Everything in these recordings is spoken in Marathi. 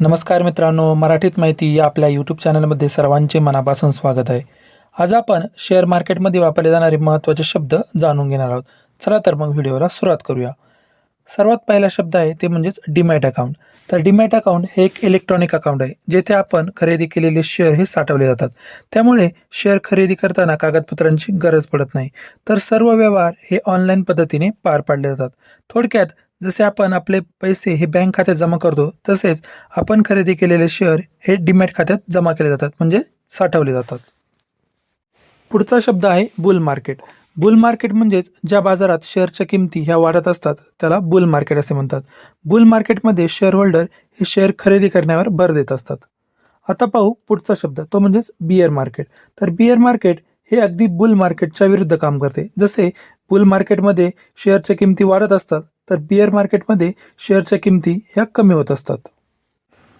नमस्कार मित्रांनो मराठीत माहिती या आपल्या यूट्यूब चॅनलमध्ये सर्वांचे मनापासून स्वागत आहे. आज आपण शेअर मार्केटमध्ये वापरले जाणारे महत्त्वाचे शब्द जाणून घेणार आहोत. चला तर मग व्हिडिओला सुरुवात करूया. सर्वात पहिला शब्द आहे ते म्हणजेच डीमॅट अकाउंट तर डीमॅट अकाउंट हे एक इलेक्ट्रॉनिक अकाउंट आहे जेथे आपण खरेदी केलेले शेअर हे साठवले जातात. त्यामुळे शेअर खरेदी करताना कागदपत्रांची गरज पडत नाही. तर सर्व व्यवहार हे ऑनलाईन पद्धतीने पार पाडले जातात. थोडक्यात जसे आपण आपले पैसे हे बँक खात्यात जमा करतो तसेच आपण खरेदी केलेले शेअर हे डीमॅट खात्यात जमा केले जातात म्हणजे साठवले जातात. पुढचा शब्द आहे बुल मार्केट बुल मार्केट म्हणजेच ज्या बाजारात शेअरच्या किमती ह्या वाढत असतात त्याला बुल मार्केट असे म्हणतात. बुल मार्केटमध्ये शेअर होल्डर हे शेअर खरेदी करण्यावर भर देत असतात. आता पाहू पुढचा शब्द तो म्हणजेच बियर मार्केट तर बियर मार्केट हे अगदी बुल मार्केटच्या विरुद्ध काम करते. जसे बुल मार्केटमध्ये शेअरच्या किमती वाढत असतात तर बियर मार्केटमध्ये शेअरच्या किमती ह्या कमी होत असतात.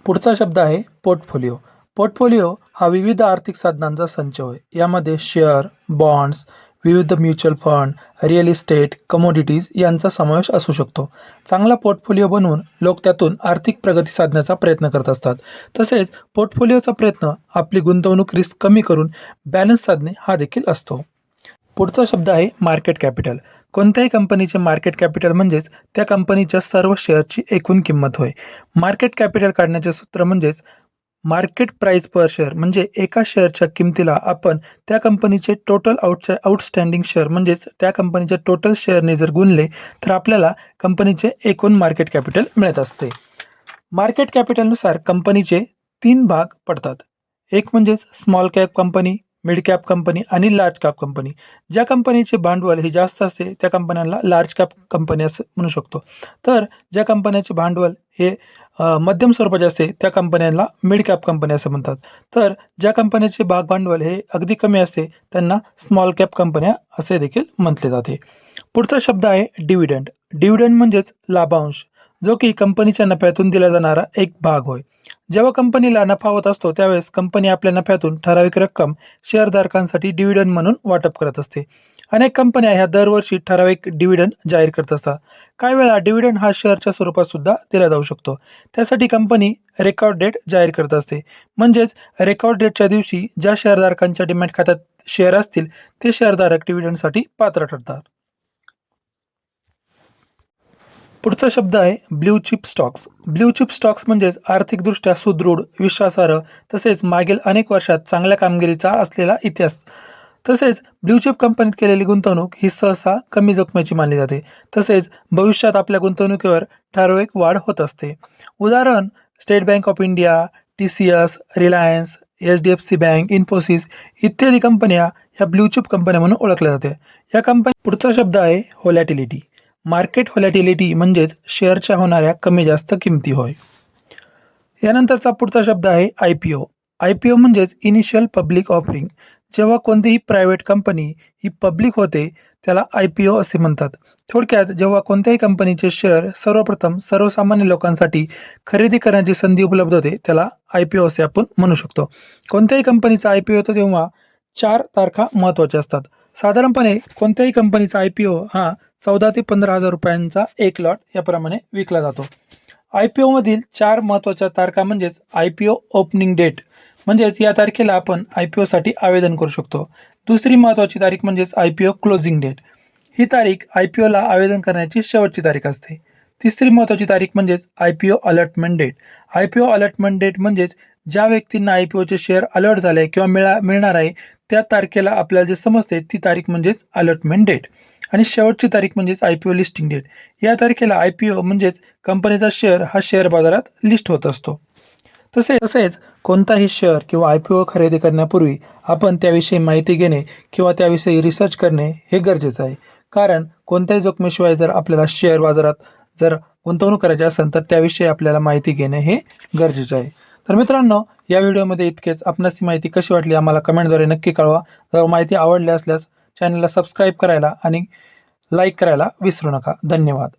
पुढचा शब्द आहे पोर्टफोलिओ पोर्टफोलिओ हा विविध आर्थिक साधनांचा संच होय. यामध्ये शेअर बॉन्ड्स विविध mutual fund real estate commodities यांचा समावेश असू शकतो. चांगला पोर्टफोलिओ बनवून लोक त्यातून आर्थिक प्रगती साधण्याचा प्रयत्न करत असतात. तसेच पोर्टफोलिओचा प्रयत्न आपली गुंतवणूक रिस्क कमी करून बॅलन्स साधणे हा देखील असतो. पुढचा शब्द आहे मार्केट कॅपिटल कोणत्याही कंपनीचे मार्केट कॅपिटल म्हणजेच त्या कंपनीच्या सर्व शेअरची एकूण किंमत होय. मार्केट कॅपिटल काढण्याचे सूत्र म्हणजेच मार्केट प्राईस पर शेअर म्हणजे एका शेअरच्या किमतीला आपण त्या कंपनीचे टोटल आउट आउटस्टँडिंग शेअर म्हणजेच त्या कंपनीच्या टोटल शेअरने जर गुणले तर आपल्याला कंपनीचे एकूण मार्केट कॅपिटल मिळत असते. मार्केट कॅपिटलनुसार कंपनीचे तीन भाग पडतात. एक म्हणजेच small cap company mid cap company आणि लार्ज कॅप कंपनी. ज्या कंपनीचे भांडवल हे जास्त असते त्या कंपन्यांना लार्ज कॅप कंपनी असं म्हणू शकतो. तर ज्या कंपन्याचे भांडवल हे मध्यम स्वरूपाचे असते त्या कंपन्यांना मिड कॅप कंपनी असं म्हणतात. तर ज्या कंपन्याचे भाग भांडवल हे अगदी कमी असते त्यांना स्मॉल कॅप कंपन्या असे देखील म्हटले जाते. पुढचा शब्द आहे डिव्हिडंड. डिव्हिडंड म्हणजेच लाभांश. जो की कंपनीच्या नफ्यातून दिला जाणारा एक भाग होय. जेव्हा कंपनीला नफा होत असतो त्यावेळेस कंपनी आपल्या नफ्यातून ठराविक रक्कम शेअरधारकांसाठी डिव्हिडंड म्हणून वाटप करत असते. अनेक कंपन्या ह्या दरवर्षी ठराविक डिव्हिडंड जाहीर करत असतात. काही वेळा डिव्हिडंड हा शेअरच्या स्वरूपात सुद्धा दिला जाऊ शकतो. त्यासाठी कंपनी रेकॉर्ड डेट जाहीर करत असते. म्हणजेच रेकॉर्ड डेटच्या दिवशी ज्या शेअरधारकांच्या डिमॅट खात्यात शेअर असतील ते शेअरधारक डिव्हिडंडसाठी पात्र ठरतात. पुढचा शब्द आहे blue chip stocks. Blue chip stocks म्हणजेच आर्थिकदृष्ट्या सुदृढ विश्वासार्ह तसेच मागील अनेक वर्षात चांगल्या कामगिरीचा असलेला इतिहास. तसेच ब्ल्यू चिप कंपनीत केलेली गुंतवणूक ही सहसा कमी जोखमीची मानली जाते. तसेच भविष्यात आपल्या गुंतवणुकीवर ठराविक वाढ होत असते. उदाहरण State Bank of India T C S Reliance H D F C bank Infosys इत्यादी कंपन्या या ब्ल्यू चिप कंपन्या म्हणून ओळखल्या जाते. या कंपनी पुढचा शब्द आहे होलॅटिलिटी मार्केट होलॅटिलिटी म्हणजेच शेअरच्या होणाऱ्या कमी जास्त किमती होय. यानंतरचा पुढचा शब्द आहे I P O. I P O म्हणजेच इनिशियल पब्लिक ऑफरिंग जेव्हा कोणतीही प्रायव्हेट कंपनी ही पब्लिक होते त्याला आय पी ओ असे म्हणतात. थोडक्यात जेव्हा कोणत्याही कंपनीचे शेअर सर्वप्रथम सर्वसामान्य लोकांसाठी खरेदी करण्याची संधी उपलब्ध होते त्याला आय पी ओ असे आपण म्हणू शकतो. कोणत्याही कंपनीचा आय पी ओ होतो तेव्हा चार तारखा महत्त्वाच्या असतात. साधारणपणे कोणत्याही कंपनीचा आय पी ओ हा चौदा ते पंधरा हजार रुपयांचा एक लॉट याप्रमाणे विकला जातो. आय पी ओमधील चार महत्त्वाच्या तारखा म्हणजेच I P O opening date म्हणजेच या तारखेला आपण आय पी ओसाठी आवेदन करू शकतो. दुसरी महत्त्वाची तारीख म्हणजेच I P O closing date ही तारीख आय पी ओला आवेदन करण्याची शेवटची तारीख असते. तिसरी महत्त्वाची तारीख म्हणजेच I P O allotment date I P O allotment date म्हणजेच ज्या व्यक्तींना आय पी ओचे शेअर अलॉट झाले किंवा मिळा मिळणार आहे त्या तारखेला आपल्याला जे समजते ती तारीख म्हणजेच अलॉटमेंट डेट आणि शेवटची तारीख म्हणजेच I P O listing date या तारखेला आय पी ओ म्हणजेच कंपनीचा शेअर हा शेअर बाजारात लिस्ट होत असतो. तसे तसेच कोणताही शेअर किंवा आय पी ओ खरेदी करण्यापूर्वी आपण त्याविषयी माहिती घेणे किंवा त्याविषयी रिसर्च करणे हे गरजेचं आहे. कारण कोणत्याही जोखमीशिवाय जर आपल्याला शेअर बाजारात जर गुंतवणूक करायची असेल तर त्याविषयी आपल्याला माहिती घेणे हे गरजेचं आहे. तर मित्रांनो या व्हिडिओमध्ये इतकेच. आपणास ही माहिती कशी वाटली आम्हाला कमेंटद्वारे नक्की कळवा. जर माहिती आवडली असल्यास चॅनलला सबस्क्राईब करायला आणि लाईक करायला विसरू नका. धन्यवाद.